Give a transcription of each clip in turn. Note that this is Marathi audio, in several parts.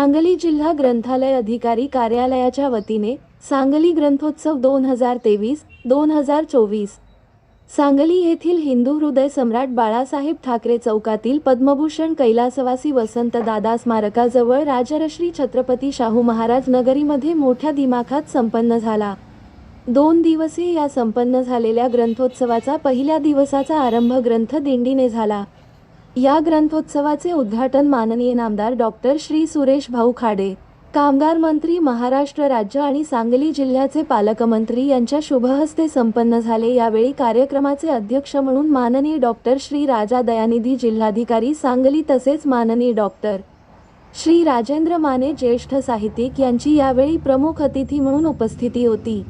सांगली जिल्हा ग्रंथालय अधिकारी कार्यालयाच्या वतीने सांगली ग्रंथोत्सव दोन हजार तेवीस दोन हजार चोवीस. सांगली येथील हिंदू हृदय सम्राट बाळासाहेब ठाकरे चौकातील पद्मभूषण कैलासवासी वसंतदादा स्मारकाजवळ राजर्षी छत्रपती शाहू महाराज नगरीमध्ये मोठ्या दिमाखात संपन्न झाला. दोन दिवसीय या संपन्न झालेल्या ग्रंथोत्सवाचा पहिल्या दिवसाचा आरंभ ग्रंथ दिंडीने झाला. या ग्रंथोत्सवाचे उद्घाटन माननीय नामदार डॉक्टर श्री सुरेश भाऊ खाडे कामगार मंत्री महाराष्ट्र राज्य आणि सांगली जिल्ह्याचे पालकमंत्री यांच्या शुभहस्ते संपन्न झाले. यावेळी कार्यक्रमाचे अध्यक्ष म्हणून माननीय डॉक्टर श्री राजा दयानिधी जिल्हाधिकारी सांगली तसेच माननीय डॉक्टर श्री राजेंद्र माने ज्येष्ठ साहित्यिक यांची यावेळी प्रमुख अतिथी म्हणून उपस्थिती होती.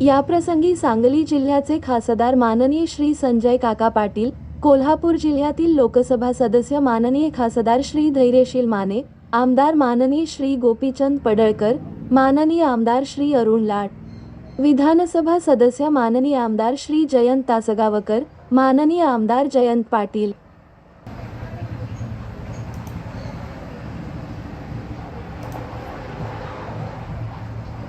याप्रसंगी सांगली जिल्ह्याचे खासदार माननीय श्री संजय काका पाटील कोल्हापूर जिल्ह्यातील लोकसभा सदस्य माननीय खासदार श्री धैर्यशील माने आमदार माननीय श्री गोपीचंद पडळकर माननीय आमदार श्री अरुण लाड विधानसभा सदस्य माननीय आमदार श्री जयंत तासगावकर माननीय आमदार जयंत पाटील.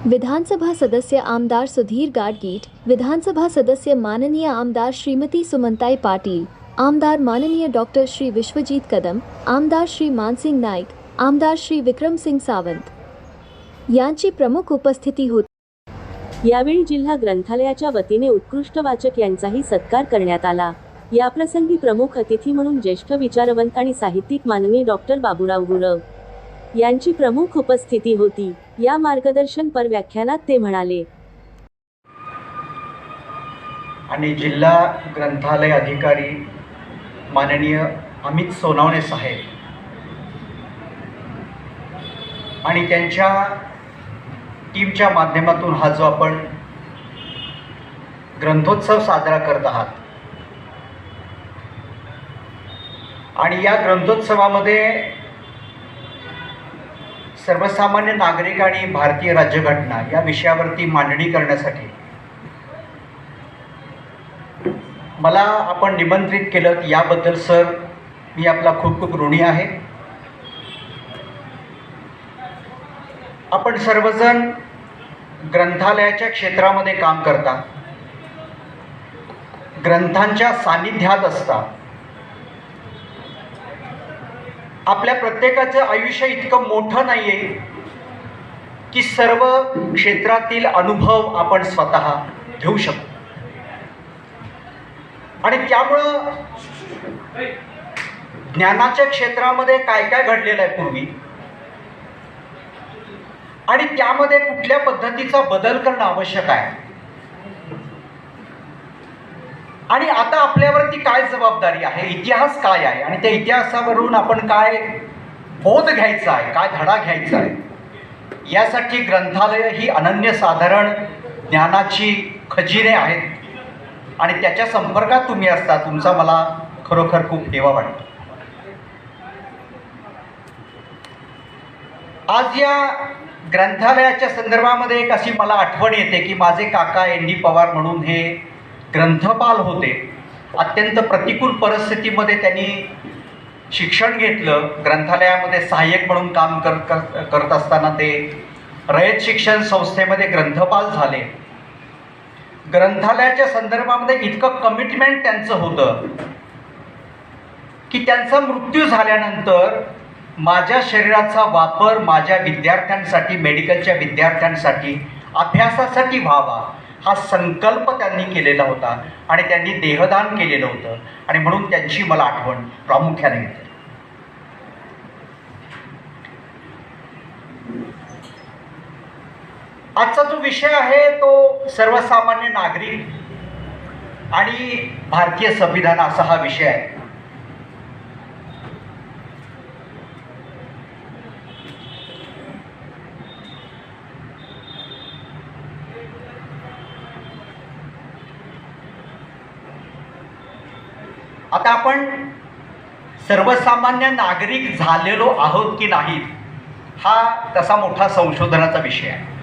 विधानसभा सदस्य आमदार सुधीर गाडगीट विधानसभा सदस्य माननीय आमदार श्रीमती सुमनताई पाटील आमदार माननीय डॉक्टर श्री विश्वजीत कदम आमदार श्री मानसिंग नाईक आमदार श्री विक्रम सिंग सावंत यांची प्रमुख उपस्थिती होती. यावेळी जिल्हा ग्रंथालयाच्या वतीने उत्कृष्ट वाचक यांचाही सत्कार करण्यात आला. याप्रसंगी प्रमुख अतिथी म्हणून ज्येष्ठ विचारवंत आणि साहित्यिक माननीय डॉक्टर बाबूराव गुरव यांची प्रमुख उपस्थिती होती. या मार्गदर्शनपर व्याख्यानात ते म्हणाले. आणि जिल्हा ग्रंथालय अधिकारी माननीय अमित सोनावणे साहेब. आणि त्यांच्या टीमच्या माध्यमातून हा जो आपण ग्रंथोत्सव साजरा करत आहात. आणि या ग्रंथोत्सवामध्ये सर्वसामान्य नागरिक आणि भारतीय राज्यघटना या विषयावरती मांडणी करण्यासाठी मला आपण निमंत्रित केलं याबद्दल सर मी आपला खूप खूप ऋणी आहे. आपण सर्वजण ग्रंथालयाच्या क्षेत्रामध्ये काम करता. ग्रंथांच्या सान्निध्यात असता. आपल्या प्रत्येकाचं आयुष्य इतकं मोठं नाही आहे की सर्व क्षेत्रातील अनुभव आपण स्वतः घेऊ शकतो. आणि त्यामुळं ज्ञानाच्या क्षेत्रामध्ये काय काय घडलेलं आहे पूर्वी? आणि त्यामध्ये कुठल्या पद्धतीचा बदल करणं आवश्यक आहे? आणि आता आपल्यावरती काय जबाबदारी आहे? इतिहास काय आहे? आणि त्या इतिहासावरून आपण काय बोध घ्यायचा आहे? काय धडा घ्यायचा आहे? यासाठी ग्रंथालय ही अनन्यसाधारण ज्ञानाची खजिने आहेत. आणि त्याच्या संपर्कात तुम्ही असता तुमचा मला खरोखर खूप हेवा वाटतो. आज या ग्रंथालयाच्या संदर्भामध्ये एक अशी मला आठवण येते की माझे काका एन डी पवार म्हणून हे ग्रंथपाल होते. अत्यंत प्रतिकूल परिस्थितीमध्ये त्यांनी शिक्षण घेतलं ग्रंथालयामध्ये सहाय्यक म्हणून काम कर कर- करत असताना ते रयत शिक्षण संस्थेमध्ये ग्रंथपाल झाले. ग्रंथालयाच्या संदर्भामध्ये इतकं कमिटमेंट त्यांचं होतं. की त्यांचा मृत्यू झाल्यानंतर माझ्या शरीराचा वापर माझ्या विद्यार्थ्यांसाठी मेडिकलच्या विद्यार्थ्यांसाठी अभ्यासासाठी व्हावा हा संकल्प त्यांनी केलेला होता आणि त्यांनी देहदान केलेलं होतं. आणि म्हणून त्यांची मला आठवण प्रामुख्याने येते. आजचा जो विषय आहे तो सर्वसामान्य नागरिक आणि भारतीय संविधान असा हा विषय आहे. आता आपण सर्वसामान्य नागरिक झालेलो आहोत की नाहीत हा तसा मोठा संशोधनाचा विषय आहे.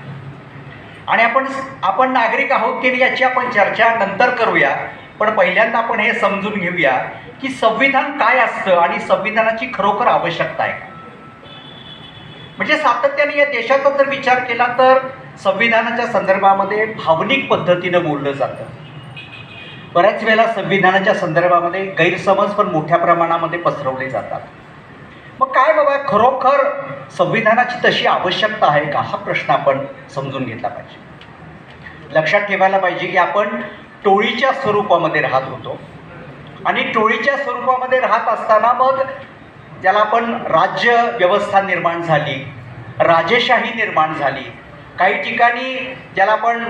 आणि आपण आपण नागरिक आहोत की नाही याची आपण चर्चा नंतर करूया. पण पहिल्यांदा आपण हे समजून घेऊया की संविधान काय असतं आणि संविधानाची खरोखर आवश्यकता आहे म्हणजे सातत्याने या देशाचा जर विचार केला तर संविधानाच्या संदर्भामध्ये भावनिक पद्धतीनं बोललं जातं. बऱ्याच वेळेला संविधानाच्या संदर्भामध्ये गैरसमज पण मोठ्या प्रमाणामध्ये पसरवले जातात. मग काय बाबा खरोखर संविधानाची तशी आवश्यकता आहे का? हा प्रश्न आपण समजून घेतला पाहिजे. लक्षात ठेवायला पाहिजे की आपण टोळीच्या स्वरूपामध्ये राहत होतो. आणि टोळीच्या स्वरूपामध्ये राहत असताना मग ज्याला आपण राज्य व्यवस्था निर्माण झाली राजेशाही निर्माण झाली काही ठिकाणी ज्याला आपण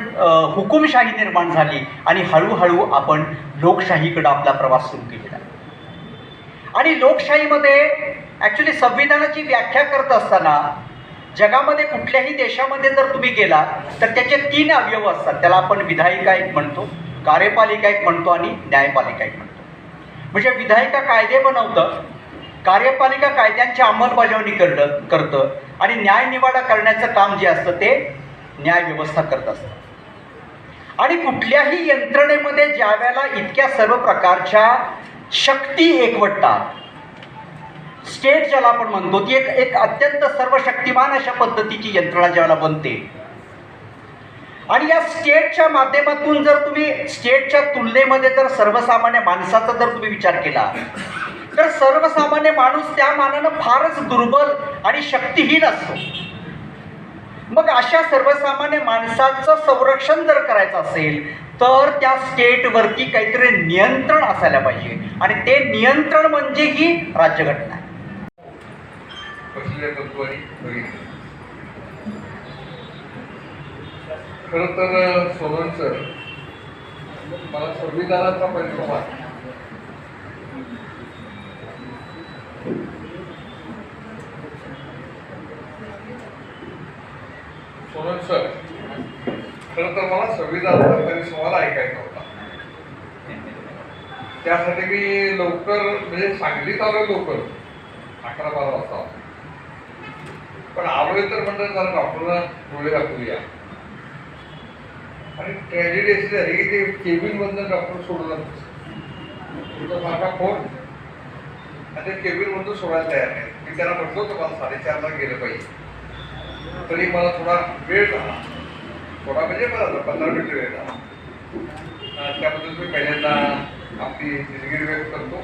हुकुमशाही निर्माण झाली आणि हळूहळू आपण लोकशाहीकडं आपला प्रवास सुरू केलेला. आणि लोकशाहीमध्ये ॲक्च्युली संविधानाची व्याख्या करत असताना जगामध्ये कुठल्याही देशामध्ये जर तुम्ही गेला तर त्याचे तीन अवयव असतात. त्याला आपण विधायिका एक म्हणतो कार्यपालिका एक म्हणतो आणि न्यायपालिका एक म्हणतो. म्हणजे विधायिका कायदे बनवतं कार्यपालिका कायद्यांची अंमलबजावणी करणं करतं आणि न्यायनिवाडा करण्याचं काम जे असतं ते न्यायव्यवस्था करत असतं. आणि कुठल्याही यंत्रणेमध्ये ज्या वेळेला इतक्या सर्व प्रकारच्या शक्ती एकवटतात स्टेट ज्याला आपण म्हणतो ती एक एक अत्यंत सर्वशक्तिमान अशा पद्धतीची यंत्रणा ज्याला बनते. आणि या स्टेटच्या माध्यमातून जर तुम्ही स्टेटच्या तुलनेमध्ये जर सर्वसामान्य माणसाचा जर तुम्ही विचार केला तर सर्वसामान्य माणूस त्या मानानं फारच दुर्बल आणि शक्तिहीन असतो. मग अशा सर्वसामान्य माणसाचं संरक्षण जर करायचं असेल तर त्या स्टेटवरती काहीतरी नियंत्रण असायला पाहिजे. आणि ते नियंत्रण म्हणजे ही राज्यघटना. आहे बसलेल्या तत्वानी बघितलं खरं तर सोनन सर मला संविधानाचा परिणाम आहे सोनन सर खरं तर मला संविधानाचा परिसंवाद ऐकायचा होता. त्यासाठी मी लवकर म्हणजे सांगलीत आलो लवकर अकरा बारा वाजता. पण आलोय तर म्हणतात जरा डॉक्टरला डोळे दाखवूया आणि ट्रॅजेडी अशी झाली की ते केबिन मधनं डॉक्टर सोडला तुमचा सारखा फोन आणि ते केबिन सोडायला तयार नाही. मी त्यांना म्हटलं होतं मला साडेचारला गेलं पाहिजे तरी मला थोडा वेळ झाला. थोडा म्हणजे मला पंधरा मिनिट वेळ झाला. त्याबद्दल मी पहिल्यांदा आपली दिलगिरी व्यक्त करतो.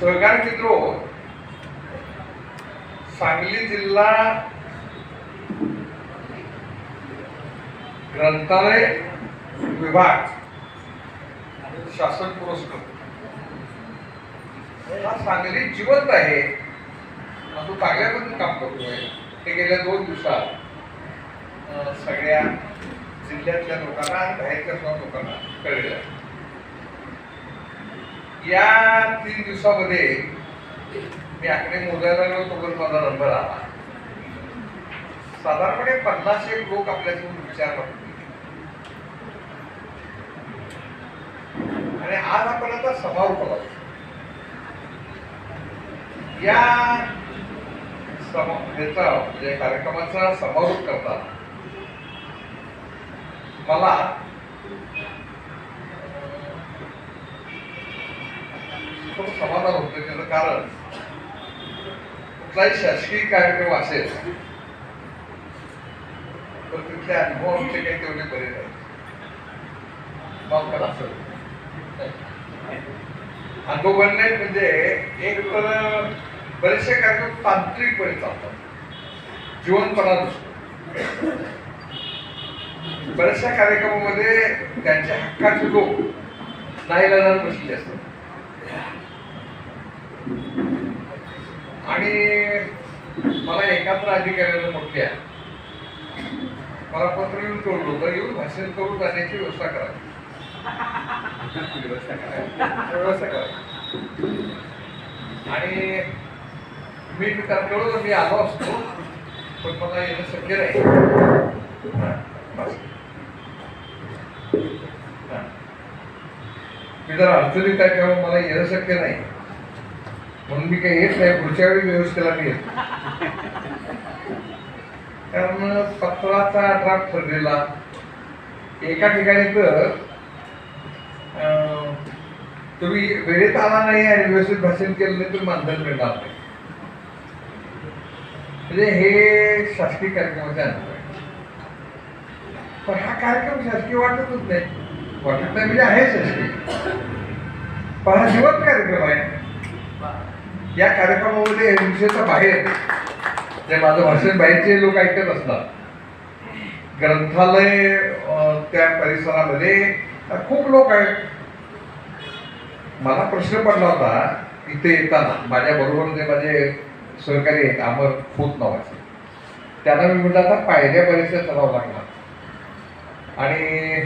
सहकार मित्रो हो, सांगली जिल्हा ग्रंथालय विभाग. शासन पुरस्कृत. हा सांगली जिवंत आहे. तो चांगल्या काम करतोय. ते गेल्या दोन दिवसात सगळ्या जिल्ह्यातल्या लोकांना आणि बाहेरच्या लोकांना कळलेलं आहे या तीन दिवसामध्ये मी आकडे मोजायला गेलो तोपर्यंत माझा नंबर आला साधारणपणे पन्नास एक लोक आपल्यासमोर विचार करतो आणि आज आपण आता सभा आहोत. या समा ह्याचा म्हणजे कार्यक्रमाचा समारोप करताना मला खूप समाधान होतं त्याचं कारण कुठलाही शासकीय कार्यक्रम असेल तर तिथले अनुभव आमचे काही तेवढे बरे नाही मग अनुभव बनले म्हणजे एक तर बरेचसे कार्यक्रम तांत्रिकपणे चालतात. जीवनपणा नसतो बऱ्याचशा कार्यक्रमामध्ये त्यांच्या हक्काचे लोक नाईलाजात बसले असतात. आणि मला एकात्र अधिकाऱ्यानं म्हटल्या मला पत्र येऊन कळलं होतं येऊन भाषण करून जाण्याची व्यवस्था करा व्यवस्था करा व्यवस्था करा आणि मी कळलं मी आलो असतो पण मला येणं शक्य नाही. मी जर आहे तेव्हा मला येणं शक्य नाही. म्हणून मी काही येत नाही पुढच्या वेळी व्यवस्थेला मी येतो. कारण पत्राचा ड्राफ्ट ठरलेला. एका ठिकाणी तर अं, तुम्ही वेळेत आला नाही आणि व्यवस्थित भाषण केलं नाही तर मानधन मिळणार नाही. म्हणजे हे शासकीय कार्यक्रमाचे अनुभव आहे पण हा कार्यक्रम शासकीय वाटतच नाही. वाटत नाही म्हणजे आहे शासकीय. पण हा जिवंत कार्यक्रम आहे. या कार्यक्रमामध्ये विषयाच्या बाहेर जे माझं भाषण बाहेरचे लोक ऐकत असतात. ग्रंथालय त्या परिसरामध्ये खूप लोक आहेत. मला प्रश्न पडला होता इथे येताना माझ्या बरोबर जे माझे सहकारी आहेत अमर खूप नावाचे. त्यांना मी म्हटलं आता पायऱ्या बऱ्याचशा चढावं लागणार. आणि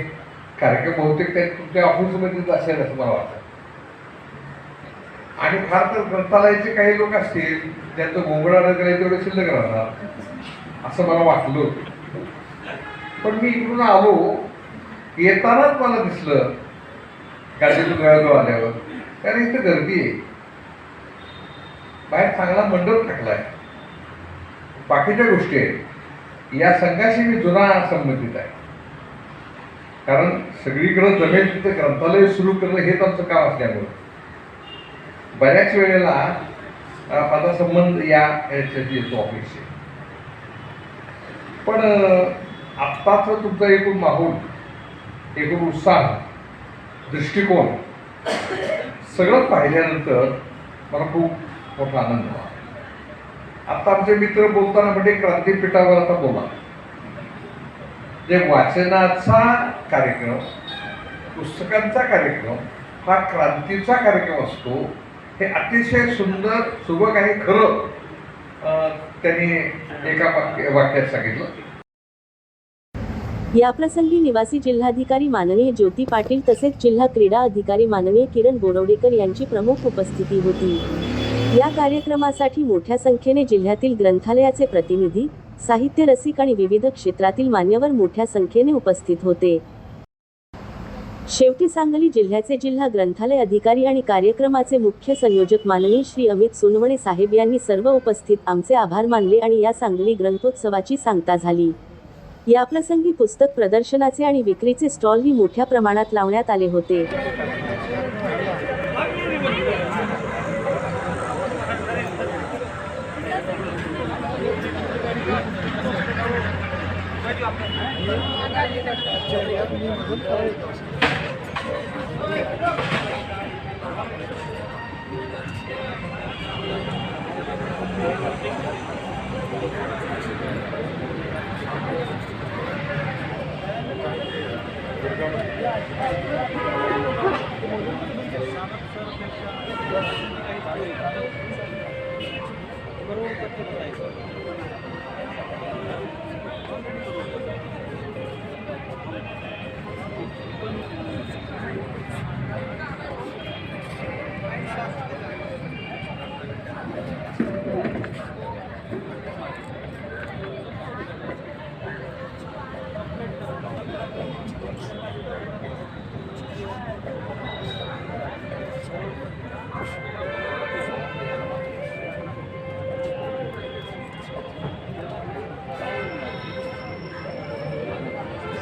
कार्यक्रम बहुतेक ते तुमच्या ऑफिसमध्येच असेल असं मला वाटतं. आणि फार तर ग्रंथालयाचे काही लोक असतील त्यांचं गोंगडा करायचं तेवढे शिल्लक राहणार असं मला वाटलं पण मी इकडून आलो येतानाच मला दिसलं गाडीतून गळगाव आल्यावर. कारण इथं गर्दी आहे. बाहेर चांगला मंडप टाकलाय. बाकीच्या गोष्टी आहेत. या संघाशी मी जुना संबंधित आहे. कारण सगळीकडं जमेल तिथं ग्रंथालय सुरू करणं हेच आमचं काम असल्यामुळं. बऱ्याच वेळेला माझा संबंध या याच्याशी येतो ऑफिसशी पण आत्ताचं तुमचा एकूण माहोल एकूण उत्साह दृष्टिकोन सगळं पाहिल्यानंतर मला खूप मोठा आनंद झाला. आत्ता आमचे मित्र बोलताना म्हणजे क्रांतीपीठावर आता बोला. जे वाचनाचा कार्यक्रम पुस्तकांचा कार्यक्रम हा क्रांतीचा कार्यक्रम असतो हे अतिशय सुंदर सुबक आहे खरं त्यांनी एका वाक्यात सांगितलं. याप्रसंगी निवासी जिल्हाधिकारी माननीय ज्योती पाटील तसेच जिल्हा क्रीडा अधिकारी माननीय किरण बोरवडेकर यांची प्रमुख उपस्थिती होती. या कार्यक्रमासाठी मोठ्या संख्येने जिल्ह्यातील ग्रंथालयाचे प्रतिनिधी साहित्य रसिक आणि विविध क्षेत्रातील मान्यवर मोठ्या संख्येने उपस्थित होते. शेवटी सांगली जिल्ह्याचे जिल्हा ग्रंथालय अधिकारी आणि कार्यक्रमाचे मुख्य संयोजक माननीय श्री अमित सोनवणे साहेब यांनी सर्व उपस्थित आमचे आभार मानले आणि या सांगली ग्रंथोत्सवाची सांगता झाली. याप्रसंगी पुस्तक प्रदर्शनाचे आणि विक्रीचे स्टॉलही मोठ्या प्रमाणात लावण्यात आले होते. Gracias.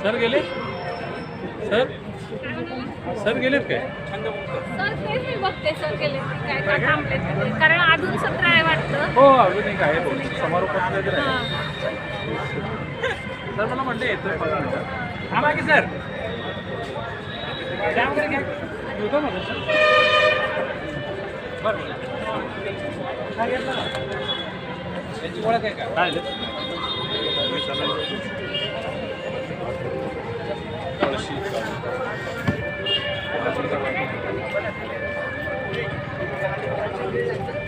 सर गेले? सर? सर गेलेत काय? सर तेच मी बघते सर गेले काय काय ते. कारण अजून सत्र आहे वाटतं. हो अजून एक आहे बहुतेक. समारोपात काहीतरी आहे. हां. सर मला म्हणले येतोय पाच मिनिटात थांबा की सर? चहा वगैरे घ्या. येतो मग सर? बरं चहा घेतला ना? त्यांची ओळख आहे का? काय सर